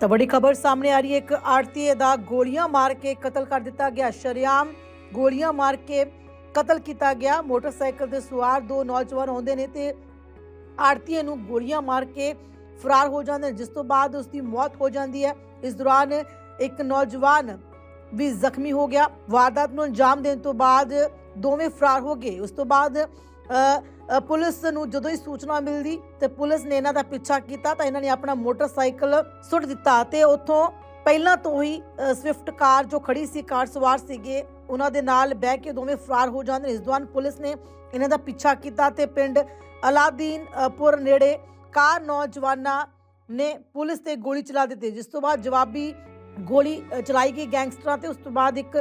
ਤਾਂ ਬੜੀ ਖਬਰ ਸਾਹਮਣੇ ਆ ਰਹੀ ਹੈ, ਇੱਕ ਆੜਤੀਏ ਦਾ ਗੋਲੀਆਂ ਮਾਰ ਕੇ ਕਤਲ ਕਰ ਦਿੱਤਾ ਗਿਆ। ਸ਼ਰੇਆਮ ਗੋਲੀਆਂ ਮਾਰ ਕੇ ਕਤਲ ਕੀਤਾ ਗਿਆ। ਮੋਟਰਸਾਈਕਲ ਤੇ ਸਵਾਰ ਦੋ ਨੌਜਵਾਨ ਆਉਂਦੇ ਨੇ ਤੇ ਆੜਤੀਏ ਨੂੰ ਗੋਲੀਆਂ ਮਾਰ ਕੇ ਫਰਾਰ ਹੋ ਜਾਂਦੇ ਨੇ, ਜਿਸ ਤੋਂ ਬਾਅਦ ਉਸ ਦੀ ਮੌਤ ਹੋ ਜਾਂਦੀ ਹੈ। ਇਸ ਦੌਰਾਨ ਇੱਕ ਨੌਜਵਾਨ ਵੀ ਜ਼ਖਮੀ ਹੋ ਗਿਆ। ਵਾਰਦਾਤ ਨੂੰ ਅੰਜਾਮ ਦੇਣ ਤੋਂ ਬਾਅਦ ਦੋਵੇਂ ਫਰਾਰ ਹੋ ਗਏ। ਉਸ ਤੋਂ ਬਾਅਦ ਪੁਲਿਸ ਨੂੰ ਜਦੋਂ ਹੀ ਸੂਚਨਾ ਮਿਲਦੀ ਤੇ ਪੁਲਿਸ ਨੇ ਇਹਨਾਂ ਦਾ ਪਿੱਛਾ ਕੀਤਾ ਤਾਂ ਇਹਨਾਂ ਨੇ ਆਪਣਾ ਮੋਟਰਸਾਈਕਲ ਸੁੱਟ ਦਿੱਤਾ ਤੇ ਉੱਥੋਂ ਪਹਿਲਾਂ ਤੋਂ ਹੀ ਸਵਿਫਟ ਕਾਰ ਜੋ ਖੜੀ ਸੀ, ਕਾਰ ਸਵਾਰ ਸੀਗੇ, ਉਹਨਾਂ ਦੇ ਨਾਲ ਬਹਿ ਕੇ ਦੋਵੇਂ ਫਰਾਰ ਹੋ ਜਾਂਦੇ ਨੇ ਇਸ ਦੌਰਾਨ ਪੁਲਿਸ ਨੇ ਇਹਨਾਂ ਦਾ ਪਿੱਛਾ ਕੀਤਾ ਤੇ ਪਿੰਡ ਅਲਾਦੀਨਪੁਰ ਨੇੜੇ ਕਾਰ ਨੌਜਵਾਨਾਂ ਨੇ ਪੁਲਿਸ ਤੇ ਗੋਲੀ ਚਲਾ ਦਿੱਤੀ। ਜਿਸ ਤੋਂ ਬਾਅਦ ਜਵਾਬੀ ਗੋਲੀ ਚਲਾਈ ਗਈ ਗੈਂਗਸਟਰਾਂ ਤੇ। ਉਸ ਤੋਂ ਬਾਅਦ ਇੱਕ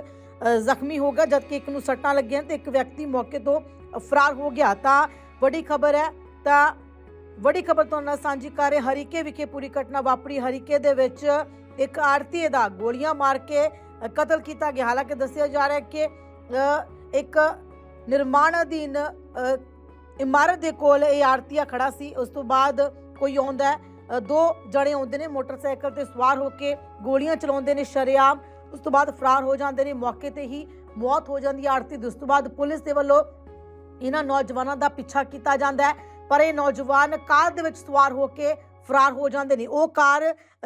ਜ਼ਖਮੀ ਹੋ ਗਿਆ ਜਦਕਿ ਇੱਕ ਨੂੰ ਸੱਟਾਂ ਲੱਗੀਆਂ ਤੇ ਇੱਕ ਵਿਅਕਤੀ ਮੌਕੇ ਤੋਂ ਫਰਾਰ ਹੋ ਗਿਆ। ਤਾਂ ਵੱਡੀ ਖਬਰ ਹੈ, ਤਾਂ ਵੱਡੀ ਖਬਰ ਤੋਂ ਨਾਲ ਸਾਂਝੀ ਕਰ ਰਹੇ ਹਰੀਕੇ ਵਿਖੇ ਪੂਰੀ ਘਟਨਾ ਵਾਪਰੀ। ਹਰੀਕੇ ਦੇ ਵਿੱਚ ਇੱਕ ਆੜਤੀਏ ਦਾ ਗੋਲੀਆਂ ਮਾਰ ਕੇ ਕਤਲ ਕੀਤਾ ਗਿਆ। ਹਾਲਾਂਕਿ ਦੱਸਿਆ ਜਾ ਰਿਹਾ ਹੈ ਕਿ ਇੱਕ ਨਿਰਮਾਣ ਅਧੀਨ ਇਮਾਰਤ ਦੇ ਕੋਲ ਇਹ ਆੜਤੀਆ ਖੜਾ ਸੀ। ਉਸ ਤੋਂ ਬਾਅਦ ਕੋਈ ਆਉਂਦਾ ਦੋ ਜਣੇ ਆਉਂਦੇ ਨੇ ਮੋਟਰਸਾਈਕਲ ਤੇ ਸਵਾਰ ਹੋ ਕੇ ਗੋਲੀਆਂ ਚਲਾਉਂਦੇ ਨੇ। ਸ਼ਰੇਆਮ ਉਸ ਤੋਂ ਬਾਅਦ ਫਰਾਰ ਹੋ ਜਾਂਦੇ ਨੇ ਮੌਕੇ ਤੇ ਹੀ ਮੌਤ ਹੋ ਜਾਂਦੀ ਹੈ ਆੜਤੀ ਦੀ। ਉਸ ਤੋਂ ਬਾਅਦ ਪੁਲਿਸ ਦੇ ਵੱਲੋਂ ਇਹਨਾਂ ਨੌਜਵਾਨਾਂ ਦਾ ਪਿੱਛਾ ਕੀਤਾ ਜਾਂਦਾ ਹੈ। ਪਰ ਇਹ ਨੌਜਵਾਨ ਕਾਰ ਦੇ ਵਿੱਚ ਸਵਾਰ ਹੋ ਕੇ ਫਰਾਰ ਹੋ ਜਾਂਦੇ ਨੇ। ਉਹ ਕਾਰ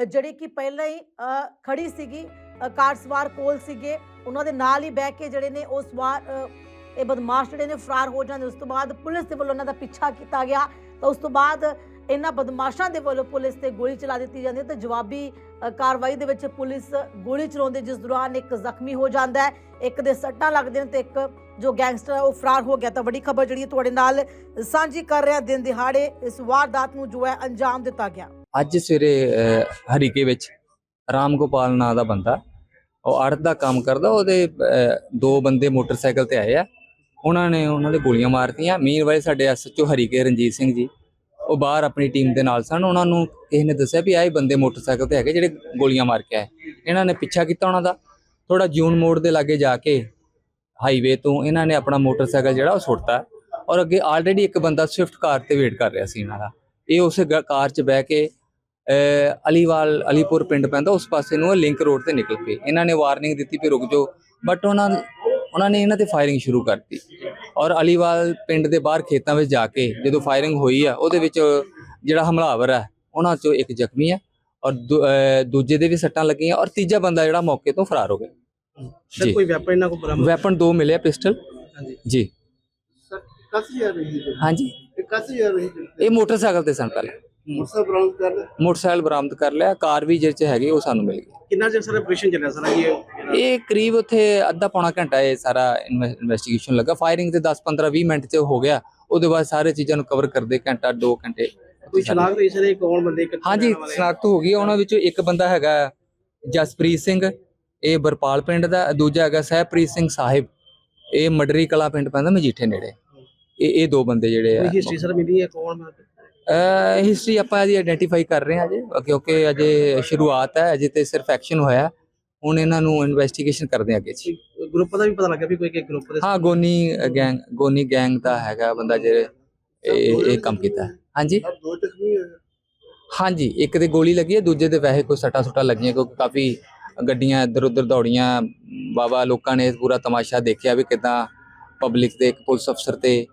ਜਿਹੜੀ ਕਿ ਪਹਿਲਾਂ ਹੀ ਅ, ਖੜੀ ਸੀਗੀ ਕਾਰ ਸਵਾਰ ਕੋਲ ਸੀਗੇ। ਉਹਨਾਂ ਦੇ ਨਾਲ ਹੀ ਬਹਿ ਕੇ ਜਿਹੜੇ ਨੇ ਉਹ ਸਵਾਰ ਇਹ ਬਦਮਾਸ਼ ਜਿਹੜੇ ਨੇ ਫਰਾਰ ਹੋ ਜਾਂਦੇ ਉਸ ਤੋਂ ਬਾਅਦ ਪੁਲਿਸ ਦੇ ਵੱਲੋਂ ਉਹਨਾਂ ਦਾ ਪਿੱਛਾ ਕੀਤਾ ਗਿਆ। ਤਾਂ ਉਸ ਤੋਂ ਬਾਅਦ ਇਹਨਾਂ ਬਦਮਾਸ਼ਾਂ ਦੇ ਵੱਲੋਂ ਪੁਲਿਸ ਤੇ ਗੋਲੀ ਚਲਾ ਦਿੱਤੀ ਜਾਂਦੀ ਹੈ ਤੇ ਜਵਾਬੀ ਕਾਰਵਾਈ ਦੇ ਵਿੱਚ ਪੁਲਿਸ ਗੋਲੀ ਚਲਾਉਂਦੇ ਜਿਸ ਦੌਰਾਨ ਇੱਕ ਜ਼ਖਮੀ ਹੋ ਜਾਂਦਾ ਹੈ, ਇੱਕ ਦੇ ਸੱਟਾਂ ਲੱਗਦੇ ਨੇ ਤੇ ਇੱਕ ਜੋ ਗੈਂਗਸਟਰ ਹੈ ਉਹ ਫਰਾਰ ਹੋ ਗਿਆ। ਤਾਂ ਵੱਡੀ ਖਬਰ ਜਿਹੜੀ ਹੈ ਤੁਹਾਡੇ ਨਾਲ ਸਾਂਝੀ ਕਰ ਰਿਹਾ ਦਿਨ ਦਿਹਾੜੇ, ਇਸ ਵਾਰਦਾਤ ਨੂੰ ਜੋ ਹੈ ਅੰਜਾਮ ਦਿੱਤਾ ਗਿਆ। ਅੱਜ ਸਵੇਰੇ ਹਰੀਕੇ ਵਿੱਚ ਰਾਮ ਗੋਪਾਲ ਨਾਂ ਦਾ ਬੰਦਾ, ਉਹ ਅੜਤ ਦਾ ਕੰਮ ਕਰਦਾ, ਉਹਦੇ ਦੋ ਬੰਦੇ ਮੋਟਰਸਾਈਕਲ ਤੇ ਆਏ ਆ। ਉਹਨਾਂ ਨੇ ਉਹਨਾਂ ਦੇ ਗੋਲੀਆਂ ਮਾਰਤੀਆਂ। ਮੀਰਵਾਲ ਸਾਡੇ ਐਸਐਚਓ ਹਰੀਕੇ ਰਣਜੀਤ ਸਿੰਘ ਜੀ ਉਹ ਬਾਹਰ ਆਪਣੀ ਟੀਮ ਦੇ ਨਾਲ ਸਨ। ਉਹਨਾਂ ਨੂੰ ਕਿਸੇ ਨੇ ਦੱਸਿਆ ਵੀ ਆਏ ਬੰਦੇ ਮੋਟਰਸਾਈਕਲ ਤੇ ਹੈਗੇ ਜਿਹੜੇ ਗੋਲੀਆਂ ਮਾਰ ਕੇ ਆਏ। ਇਹਨਾਂ ਨੇ ਪਿੱਛਾ ਕੀਤਾ ਉਹਨਾਂ ਦਾ। ਥੋੜਾ ਜੂਨ ਮੋੜ ਦੇ ਲਾਗੇ ਜਾ ਕੇ ਹਾਈਵੇ ਤੋਂ ਇਹਨਾਂ ਨੇ ਆਪਣਾ ਮੋਟਰਸਾਈਕਲ ਜਿਹੜਾ ਉਹ ਸੁੱਟਤਾ ਔਰ ਅੱਗੇ ਆਲਰੇਡੀ ਇੱਕ ਬੰਦਾ ਸਵਿਫਟ ਕਾਰ ਤੇ ਵੇਟ ਕਰ ਰਿਹਾ ਸੀ ਇਹਨਾਂ ਦਾ। ਇਹ ਉਸੇ ਗ- ਕਾਰ 'ਚ ਬਹਿ ਕੇ ਅਲੀਵਾਲ, ਅਲੀਪੁਰ ਪਿੰਡ ਪੈਂਦਾ, ਉਸ ਪਾਸੇ ਨੂੰ ਲਿੰਕ ਰੋਡ ਤੇ ਨਿਕਲ ਪਏ। ਇਹਨਾਂ ਨੇ ਵਾਰਨਿੰਗ ਦਿੱਤੀ ਵੀ ਰੁਕ ਜਾਓ। ਬਟ ਉਹਨਾਂ ਉਹਨਾਂ ਨੇ ਇਹਨਾਂ ਤੇ ਫਾਇਰਿੰਗ ਸ਼ੁਰੂ ਕਰਤੀ। ਔਰ ਅਲੀਵਾਲ ਪਿੰਡ ਦੇ ਬਾਹਰ ਖੇਤਾਂ ਵਿੱਚ ਜਾ ਕੇ ਜਦੋਂ ਫਾਇਰਿੰਗ ਹੋਈ ਆ ਉਹਦੇ ਵਿੱਚ ਜਿਹੜਾ ਹਮਲਾਵਰ ਹੈ ਉਹਨਾਂ ਚੋਂ ਇੱਕ ਜ਼ਖਮੀ ਹੈ ਔਰ ਦੂਜੇ ਦੇ ਵੀ ਸੱਟਾਂ ਲੱਗੀਆਂ ਔਰ ਤੀਜਾ ਬੰਦਾ ਜਿਹੜਾ ਮੌਕੇ ਤੋਂ ਫਰਾਰ ਹੋ ਗਿਆ। ਸਰ। ਕੋਈ ਵੈਪਨ ਇਹਨਾਂ ਕੋਲ ਬਰਾਮਦ ਵੈਪਨ ਦੋ ਮਿਲਿਆ ਪਿਸਟਲ ਹਾਂਜੀ। ਜੀ। ਸਰ ਕੱਸ ਜਾ ਰਹੀ ਹਾਂਜੀ। ਇਹ ਕੱਸ ਜਾ ਰਹੀ ਇਹ ਮੋਟਰਸਾਈਕਲ ਤੇ ਸਨ ਪਹਿਲੇ। ਮੁਰਸਾ ਬਰਾਮਦ ਕਰ ਲਿਆ? ਮੋਟਰਸਾਈਕਲ ਬਰਾਮਦ ਕਰ ਲਿਆ ਕਾਰ ਵੀ ਜਿਹਦੇ ਚ ਹੈਗੀ ਉਹ ਸਾਨੂੰ ਮਿਲ ਗਈ। ਕਿੰਨਾ ਚਿਰ ਸਰ ਆਪਰੇਸ਼ਨ ਚੱਲਿਆ ਸਰ ਇਹ ਇਹ ਕਰੀਬ ਉੱਥੇ ਅੱਧਾ ਪੌਣਾ ਘੰਟਾ ਇਹ ਸਾਰਾ ਇਨਵੈਸਟੀਗੇਸ਼ਨ ਲੱਗਾ। ਫਾਇਰਿੰਗ ਤੇ 10 15 20 ਮਿੰਟ ਚ ਹੋ ਗਿਆ। ਉਹਦੇ ਬਾਅਦ ਸਾਰੇ ਚੀਜ਼ਾਂ ਨੂੰ ਕਵਰ ਕਰਦੇ ਘੰਟਾ 2 ਘੰਟੇ। ਕੋਈ ਸ਼ਨਾਖਤ ਹੋਈ ਸਰ ਇਹ ਕੌਣ ਬੰਦੇ ਹਾਂਜੀ? ਸਨਾਖਤ ਹੋ ਗਈ। ਉਹਨਾਂ ਵਿੱਚੋਂ ਇੱਕ ਬੰਦਾ ਹੈਗਾ ਜਸਪ੍ਰੀਤ ਸਿੰਘ। ਇਹ ਬਰਪਾਲ ਪਿੰਡ ਦਾ। ਦੂਜਾ ਹੈਗਾ ਸਹਿਬਪ੍ਰੀਤ ਸਿੰਘ ਸਾਹਿਬ। ਇਹ ਮਡਰੀ ਕਲਾ ਪਿੰਡ ਪੈਂਦਾ ਮਜੀਠੇ ਨੇੜੇ। ਇਹ ਇਹ ਦੋ ਬੰਦੇ ਜਿਹੜੇ ਆ ਹਿਸਟਰੀ ਸਰ ਮਿਲੀ ਹੈ ਕੌਣ ਹਿਸਟਰੀ ਆਪਾਂ ਇਹਦੀ ਆਇਡੈਂਟੀਫਾਈ ਕਰ ਰਹੇ ਹਾਂ ਅਜੇ ਕਿਉਂਕਿ ਅਜੇ ਸ਼ੁਰੂਆਤ ਹੈ ਅਜੇ ਤੇ ਸਿਰਫ ਐਕਸ਼ਨ ਹੋਇਆ ਹੁਣ ਇਹਨਾਂ ਨੂੰ ਇਨਵੈਸਟੀਗੇਸ਼ਨ ਕਰਦੇ ਅੱਗੇ ਜੀ। ਗਰੁੱਪ ਦਾ ਵੀ ਪਤਾ ਲੱਗਾ ਵੀ ਕੋਈ ਕਿ ਗਰੁੱਪ ਦੇ ਹਾਂ ਗੋਨੀ ਗੈਂਗ ਗੋਨੀ ਗੈਂਗ ਦਾ ਹੈਗਾ ਬੰਦਾ ਜਿਹੜੇ ਇਹ ਇਹ ਕੰਮ ਕੀਤਾ ਹੈ। ਹਾਂਜੀ? ਦੋ ਜ਼ਖਮੀ ਹੋਏ ਹਾਂਜੀ ਇੱਕ ਦੇ ਗੋਲੀ ਲੱਗੀ ਹੈ ਦੂਜੇ ਦੇ ਵੈਸੇ ਕੋਈ ਸੱਟਾਂ ਸੁੱਟਾਂ ਲੱਗੀਆਂ ਕਿਉਂਕਿ ਕਾਫੀ ਗੱਡੀਆਂ ਇੱਧਰ ਉੱਧਰ ਦੌੜੀਆਂ। ਬਾਬਾ ਲੋਕਾਂ ਨੇ ਪੂਰਾ ਤਮਾਸ਼ਾ ਦੇਖਿਆ ਵੀ ਕਿਦਾਂ ਪਬਲਿਕ ਦੇ ਇੱਕ ਪੁਲਿਸ ਅਫਸਰ ਤੇ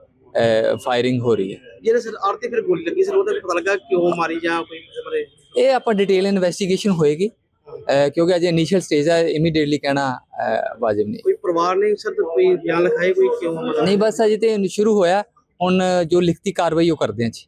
ਫਾਇਰਿੰਗ ਹੋ ਰਹੀ ਹੈ। ਜਿਹੜੇ ਸਰ ਆਰਤੀ ਫਿਰ ਗੋਲੀ ਲੱਗੀ ਸਰ ਉਹਦਾ ਵੀ ਪਤਾ ਲੱਗਾ ਕਿਉਂ ਮਾਰੀ ਜਾਂ ਕੋਈ ਕਿਸੇ ਬਾਰੇ? ਇਹ ਆਪਾਂ ਡਿਟੇਲ ਇਨਵੈਸਟੀਗੇਸ਼ਨ ਹੋਏਗੀ। ਕਿਉਂਕਿ ਅਜੇ ਇਨੀਸ਼ੀਅਲ ਸਟੇਜ ਹੈ ਇਮੀਡੀਏਟਲੀ ਕਹਿਣਾ ਵਾਜਿਬ ਨਹੀਂ। ਕੋਈ ਪਰਿਵਾਰ ਨੇ ਸਰ ਕੋਈ ਬਿਆਨ ਲਿਖਾਏ ਕੋਈ ਕਿਉਂ? ਨਹੀਂ ਬਸ ਅਜੇ ਤੇ ਸ਼ੁਰੂ ਹੋਇਆ। ਹੁਣ ਜੋ ਲਿਖਤੀ ਕਾਰਵਾਈ ਉਹ ਕਰਦੇ ਹਾਂ ਜੀ।